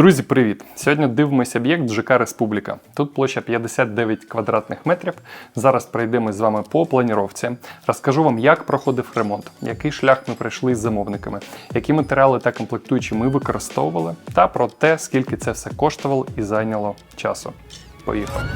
Друзі, привіт! Сьогодні дивимося об'єкт ЖК Республіка. Тут площа 59 квадратних метрів. Зараз пройдемо з вами по планіровці. Розкажу вам, як проходив ремонт, який шлях ми пройшли з замовниками, які матеріали та комплектуючі ми використовували, та про те, скільки це все коштувало і зайняло часу. Поїхали!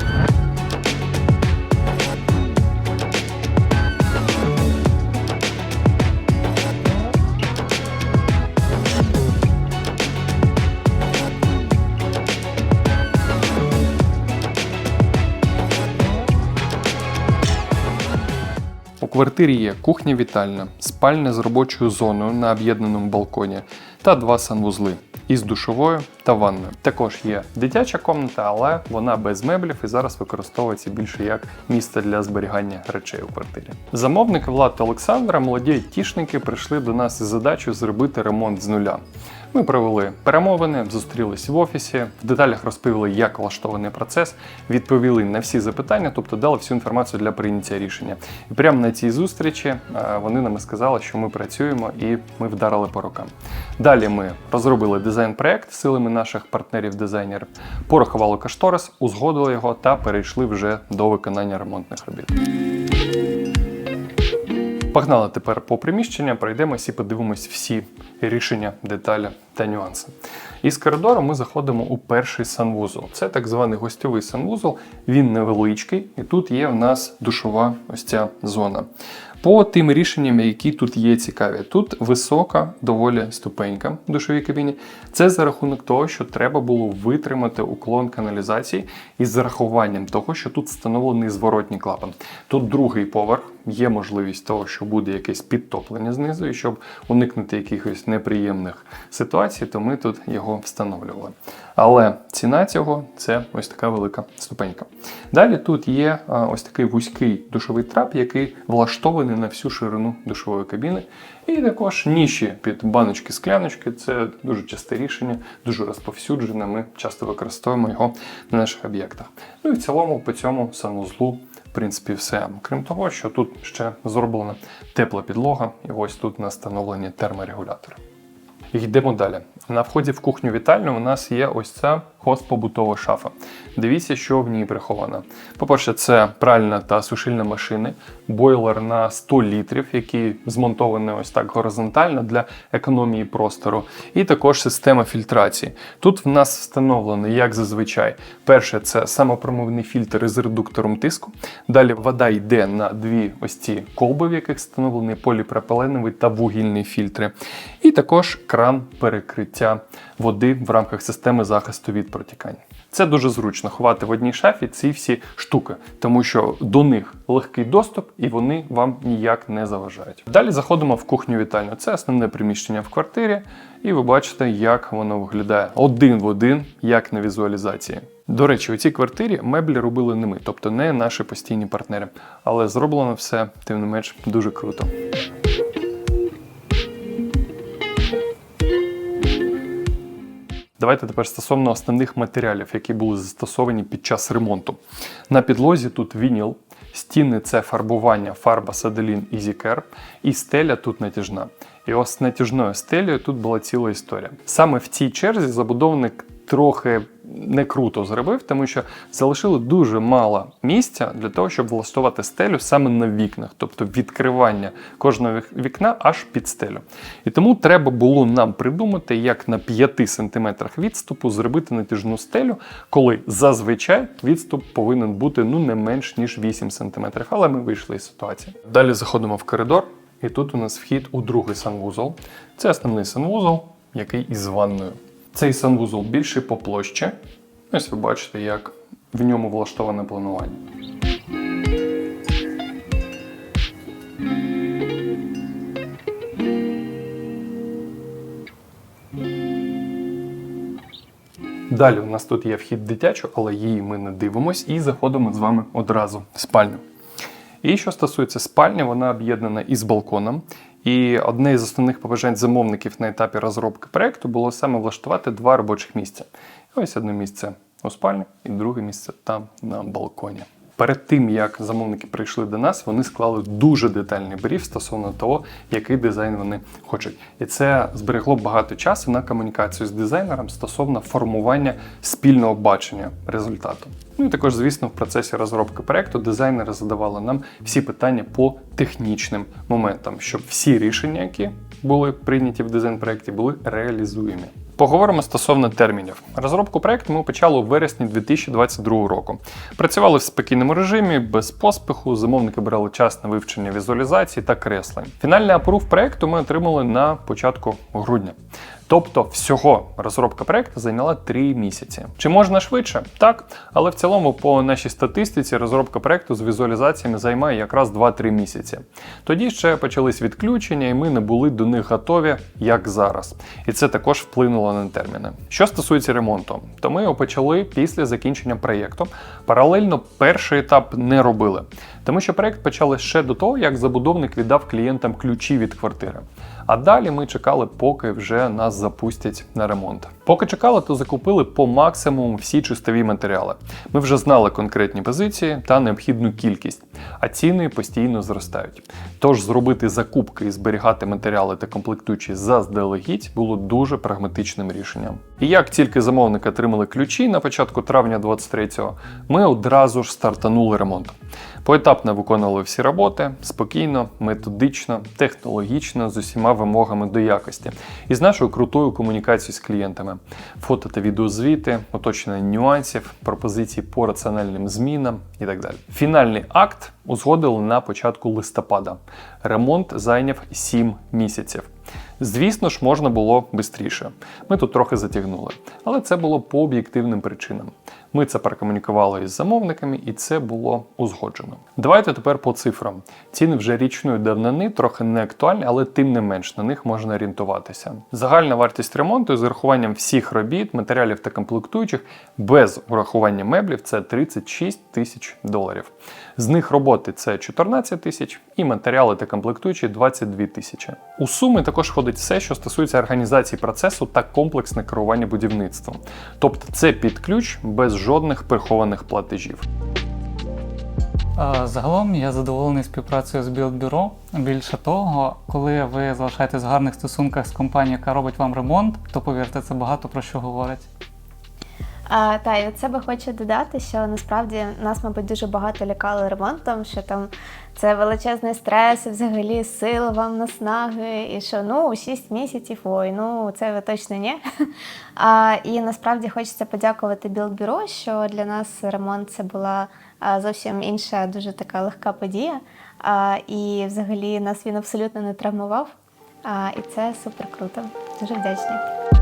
Квартирі є кухня-вітальня, спальня з робочою зоною на об'єднаному балконі та два санвузли із душовою та ванною. Також є дитяча комната, але вона без меблів і зараз використовується більше як місце для зберігання речей у квартирі. Замовники Влад та Олександра, молоді айтішники, прийшли до нас із задачею зробити ремонт з нуля. Ми провели перемовини, зустрілись в офісі, в деталях розповіли, як влаштований процес, відповіли на всі запитання, тобто дали всю інформацію для прийняття рішення. І прямо на цій зустрічі е, вони нам сказали, що ми працюємо і ми вдарили по рукам. Далі ми розробили дизайн-проект силами наших партнерів-дизайнерів, порахували кошторис, узгодили його та перейшли вже до виконання ремонтних робіт. Погнали тепер по приміщення, пройдемось і подивимось всі рішення, деталі та нюанси. Із коридору ми заходимо у перший санвузол. Це так званий гостьовий санвузол. Він невеличкий, і тут є в нас душова ось ця зона. По тим рішенням, які тут є цікаві, тут висока доволі ступенька в душовій кабіні. Це за рахунок того, що треба було витримати уклон каналізації із зарахуванням того, що тут встановлений зворотній клапан. Тут другий поверх, є можливість того, що буде якесь підтоплення знизу, і щоб уникнути якихось неприємних ситуацій, то ми тут його встановлювали. Але ціна цього це ось така велика ступенька. Далі тут є ось такий вузький душовий трап, який влаштований на всю ширину душової кабіни. І також ніші під баночки-скляночки. Це дуже часте рішення, дуже розповсюджене. Ми часто використовуємо його на наших об'єктах. Ну і в цілому по цьому санузлу в принципі, все. Крім того, що тут ще зроблена тепла підлога, і ось тут настановлені терморегулятори. Йдемо далі. На вході в кухню вітальню у нас є ось ця хозпобутова шафа. Дивіться, що в ній приховано. По-перше, це пральна та сушильна машини, бойлер на 100 літрів, який змонтований ось так горизонтально для економії простору, і також система фільтрації. Тут в нас встановлений, як зазвичай, перше це самопромивний фільтр із редуктором тиску. Далі вода йде на дві ось ці колби, в яких встановлений поліпропиленовий та вугільний фільтри. І також кран перекриття води в рамках системи захисту від протікання. Це дуже зручно ховати в одній шафі ці всі штуки, тому що до них легкий доступ і вони вам ніяк не заважають. Далі заходимо в кухню вітальню. Це основне приміщення в квартирі, і ви бачите, як воно виглядає один в один, як на візуалізації. До речі, у цій квартирі меблі робили не ми, тобто не наші постійні партнери. Але зроблено все, тим не менш, дуже круто. Давайте тепер стосовно основних матеріалів, які були застосовані під час ремонту. На підлозі тут вініл, стіни це фарбування, фарба Саделін EasyCare, і стеля тут натяжна. І ось натяжною стелею тут була ціла історія. Саме в цій черзі забудовник трохи не круто зробив, тому що залишили дуже мало місця для того, щоб влаштувати стелю саме на вікнах, тобто відкривання кожного вікна аж під стелю. І тому треба було нам придумати, як на 5 см відступу зробити натяжну стелю, коли зазвичай відступ повинен бути ну не менш ніж 8 см. Але ми вийшли із ситуації. Далі заходимо в коридор, і тут у нас вхід у другий санвузол. Це основний санвузол, який із ванною. Цей санвузол більший по площі. Ось ви бачите, як в ньому влаштоване планування. Далі у нас тут є вхід дитячу, але її ми не дивимось і заходимо з вами одразу в спальню. І що стосується спальні, вона об'єднана із балконом. І одне із основних побажань замовників на етапі розробки проекту було саме влаштувати два робочих місця. І ось одне місце у спальні, і друге місце там на балконі. Перед тим як замовники прийшли до нас, вони склали дуже детальний бриф стосовно того, який дизайн вони хочуть. І це зберегло багато часу на комунікацію з дизайнером стосовно формування спільного бачення результату. Ну і також, звісно, в процесі розробки проекту дизайнери задавали нам всі питання по технічним моментам, щоб всі рішення, які були прийняті в дизайн проекті, були реалізуємі. Поговоримо стосовно термінів. Розробку проекту ми почали у вересні 2022 року. Працювали в спокійному режимі, без поспіху. Замовники брали час на вивчення візуалізації та креслень. Фінальний апрув проекту ми отримали на початку грудня. Тобто, всього розробка проекту зайняла 3 місяці. Чи можна швидше? Так, але в цілому, по нашій статистиці, розробка проекту з візуалізаціями займає якраз 2-3 місяці. Тоді ще почались відключення, і ми не були до них готові, як зараз. І це також вплинуло на терміни. Що стосується ремонту, то ми його почали після закінчення проєкту. Паралельно перший етап не робили, тому що проєкт почали ще до того, як забудовник віддав клієнтам ключі від квартири. А далі ми чекали, поки вже нас запустять на ремонт. Поки чекали, то закупили по максимуму всі чистові матеріали. Ми вже знали конкретні позиції та необхідну кількість, а ціни постійно зростають. Тож зробити закупки і зберігати матеріали та комплектуючі заздалегідь було дуже прагматичним рішенням. І як тільки замовники отримали ключі на початку травня 23-го, ми одразу ж стартанули ремонт. Поетапно виконували всі роботи спокійно, методично, технологічно з усіма вимогами до якості і з нашою крутою комунікацією з клієнтами, фото та відеозвіти, уточнення нюансів, пропозиції по раціональним змінам і так далі. Фінальний акт узгодили на початку листопада. Ремонт зайняв 7 місяців. Звісно ж, можна було швидше. Ми тут трохи затягнули, але це було по об'єктивним причинам. Ми це прокомунікували із замовниками, і це було узгоджено. Давайте тепер по цифрам. Ціни вже річної давнини трохи не актуальні, але тим не менш на них можна орієнтуватися. Загальна вартість ремонту з урахуванням всіх робіт, матеріалів та комплектуючих без урахування меблів це 36 тисяч доларів. З них роботи це 14 тисяч і матеріали та комплектуючі 22 тисячі. У суми також входить все, що стосується організації процесу та комплексне керування будівництвом. Тобто це під ключ без жодних прихованих платежів. Е, Загалом я задоволений співпрацею з Білдбюро. Більше того, коли ви залишаєтесь в гарних стосунках з компанією, яка робить вам ремонт, то повірте, це багато про що говорить. А, та і від себе хочу додати, що насправді нас, мабуть, дуже багато лякали ремонтом, що там це величезний стрес, і взагалі сил вам наснаги, і що ну 6 місяців, ой, ну це ви точно ні. А, і насправді хочеться подякувати Білдбюро, що для нас ремонт це була зовсім інша, дуже така легка подія. А, і взагалі нас він абсолютно не травмував. А, і це супер круто. Дуже вдячні.